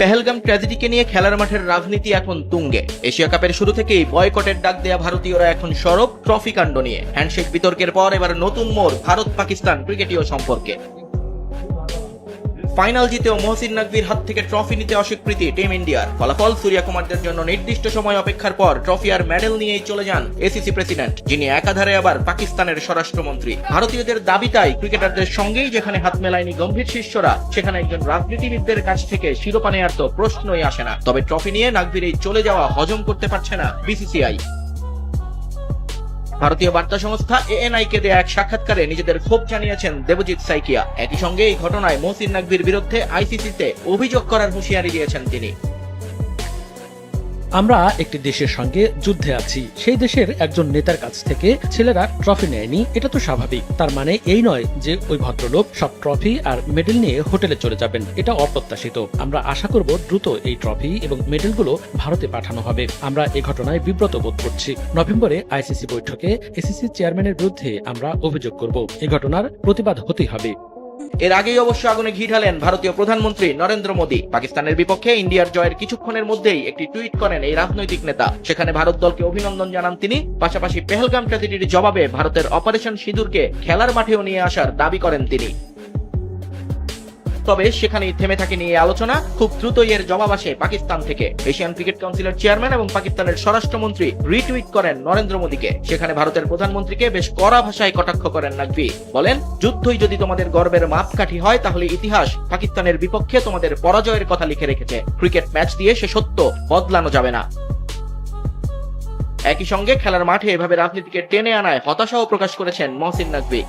পেহেলগাম ট্র্যাজেডিকে নিয়ে খেলার মাঠের রাজনীতি এখন তুঙ্গে। এশিয়া কাপের শুরু থেকেই বয়কটের ডাক দেয়া ভারতীয়রা এখন সরব ট্রফি কাণ্ড নিয়ে। হ্যান্ডশেক বিতর্কের পর এবার নতুন মোড় ভারত পাকিস্তান ক্রিকেটীয় সম্পর্কে। ফাইনাল জিতেও মহসিন নাকভির হাত থেকে ট্রফি নিতে অস্বীকৃতি টিম ইন্ডিয়ার। ফলাফল সূর্যা কুমারদের জন্য নির্দিষ্ট সময় অপেক্ষার পর ট্রফি আর মেডেল নিয়েই চলে যান এসিসি প্রেসিডেন্ট যিনি একাধারে আবার পাকিস্তানের স্বরাষ্ট্রমন্ত্রী। ভারতীয়দের দাবি তাই ক্রিকেটারদের সঙ্গেই যেখানে হাত মেলায়নি গম্ভীর শিষ্যরা, সেখানে একজন রাজনীতিবিদদের কাছ থেকে শিরোপা নেওয়ার তো প্রশ্নই আসে না। তবে ট্রফি নিয়ে নাকভির এই চলে যাওয়া হজম করতে পারছে না বিসিসিআই ভারতীয় বার্তা সংস্থা এএনআই কে দেয়া এক সাক্ষাৎকারে নিজেদের ক্ষোভ জানিয়েছেন দেবজিৎ সাইকিয়া। একই সঙ্গে এই ঘটনায় মহসিন নাকভির বিরুদ্ধে আইসিসিতে অভিযোগ করার হুঁশিয়ারি দিয়েছেন তিনি। আমরা একটি দেশের সঙ্গে যুদ্ধে আছি। সেই দেশের একজন নেতার কাছ থেকে ছেলেরা ট্রফি নেয়নি, এটা তো স্বাভাবিক। তার মানে এই নয় যে ওই ভদ্রলোক সব ট্রফি আর মেডেল নিয়ে হোটেলে চলে যাবেন, এটা অপ্রত্যাশিত। আমরা আশা করব দ্রুত এই ট্রফি এবং মেডেলগুলো ভারতে পাঠানো হবে। আমরা এ ঘটনায় বিব্রত বোধ করছি। নভেম্বরে আইসিসি বৈঠকে এসিসি চেয়ারম্যানের বিরুদ্ধে আমরা অভিযোগ করব। এ ঘটনার প্রতিবাদ হতেই হবে। এর আগেই অবশ্য আগুনে ঘি ঢালেন ভারতীয় প্রধানমন্ত্রী নরেন্দ্র মোদী। পাকিস্তানের বিপক্ষে ইন্ডিয়ার জয়ের কিছুক্ষণের মধ্যেই একটি টুইট করেন এই রাজনৈতিক নেতা। সেখানে ভারত দলকে অভিনন্দন জানান তিনি। পাশাপাশি পেহলগাম ট্র্যাজেডির জবাবে ভারতের অপারেশন সিঁদুরকে খেলার মাঠেও নিয়ে আসার দাবি করেন তিনি। তবে সেখানেই থেমে থাকেনি এই আলোচনা। খুব দ্রুতই এর জবাব আসে পাকিস্তান থেকে। এশিয়ান ক্রিকেট কাউন্সিলের চেয়ারম্যান এবং পাকিস্তানের স্বরাষ্ট্রমন্ত্রী রিটুইট করেন নরেন্দ্র মোদীকে। সেখানে ভারতের প্রধানমন্ত্রীকে বেশ কড়া ভাষায় কটাক্ষ করেন নাকভি। বলেন, যুদ্ধই যদি তোমাদের গর্বের মাপকাঠি হয়, তাহলে ইতিহাস পাকিস্তানের বিপক্ষে তোমাদের পরাজয়ের কথা লিখে রেখেছে। ক্রিকেট ম্যাচ দিয়ে সে সত্য বদলানো যাবে না। একই সঙ্গে খেলার মাঠে এভাবে রাজনীতিকে টেনে আনায় হতাশাও প্রকাশ করেছেন মহসিন নাকভি।